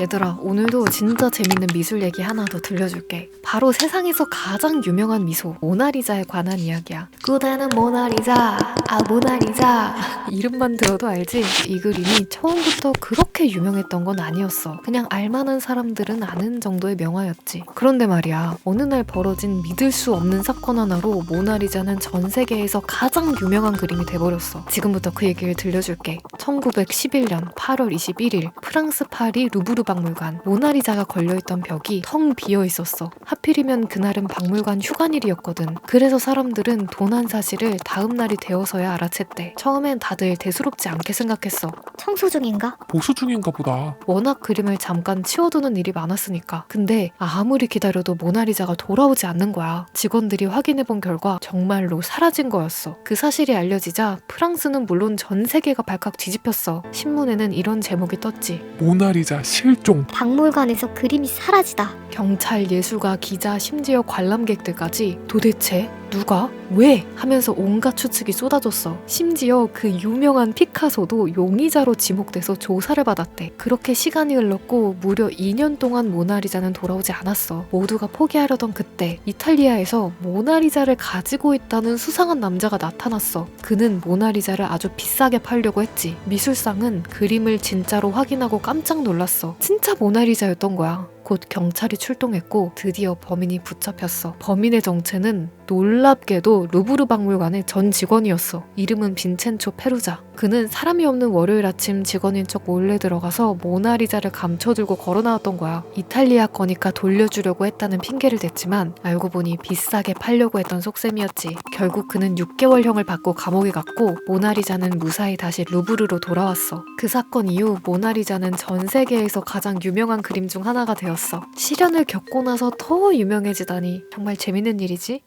얘들아, 오늘도 진짜 재밌는 미술 얘기 하나 더 들려줄게. 바로 세상에서 가장 유명한 미소, 모나리자에 관한 이야기야. 그대는 모나리자, 아, 모나리자. 이름만 들어도 알지? 이 그림이 처음부터 그렇게 유명했던 건 아니었어. 그냥 알만한 사람들은 아는 정도의 명화였지. 그런데 말이야, 어느 날 벌어진 믿을 수 없는 사건 하나로 모나리자는 전 세계에서 가장 유명한 그림이 돼버렸어. 지금부터 그 얘기를 들려줄게. 1911년 8월 21일, 프랑스 파리 루브르 박물관, 모나리자가 걸려있던 벽이 텅 비어 있었어. 하필이면 그날은 박물관 휴관일이었거든. 그래서 사람들은 도난 사실을 다음 날이 되어서야 알아챘대. 처음엔 다들 대수롭지 않게 생각했어. 청소 중인가? 보수 중인가 보다. 워낙 그림을 잠깐 치워두는 일이 많았으니까. 근데 아무리 기다려도 모나리자가 돌아오지 않는 거야. 직원들이 확인해본 결과 정말로 사라진 거였어. 그 사실이 알려지자 프랑스는 물론 전 세계가 발칵 뒤집혔어. 신문에는 이런 제목이 떴지. 모나리자 실 종. 박물관에서 그림이 사라지다. 경찰, 예술가, 기자, 심지어 관람객들까지 도대체 누가? 왜? 하면서 온갖 추측이 쏟아졌어. 심지어 그 유명한 피카소도 용의자로 지목돼서 조사를 받았대. 그렇게 시간이 흘렀고 무려 2년 동안 모나리자는 돌아오지 않았어. 모두가 포기하려던 그때 이탈리아에서 모나리자를 가지고 있다는 수상한 남자가 나타났어. 그는 모나리자를 아주 비싸게 팔려고 했지. 미술상은 그림을 진짜로 확인하고 깜짝 놀랐어. 진짜 모나리자였던 거야. 곧 경찰이 출동했고 드디어 범인이 붙잡혔어. 범인의 정체는 놀랍게도 루브르 박물관의 전 직원이었어. 이름은 빈첸초 페루자. 그는 사람이 없는 월요일 아침 직원인 척 몰래 들어가서 모나리자를 감춰들고 걸어 나왔던 거야. 이탈리아 거니까 돌려주려고 했다는 핑계를 댔지만 알고 보니 비싸게 팔려고 했던 속셈이었지. 결국 그는 6개월형을 받고 감옥에 갔고 모나리자는 무사히 다시 루브르로 돌아왔어. 그 사건 이후 모나리자는 전 세계에서 가장 유명한 그림 중 하나가 되 었어. 시련을 겪고 나서 더 유명해지다니 정말 재밌는 일이지?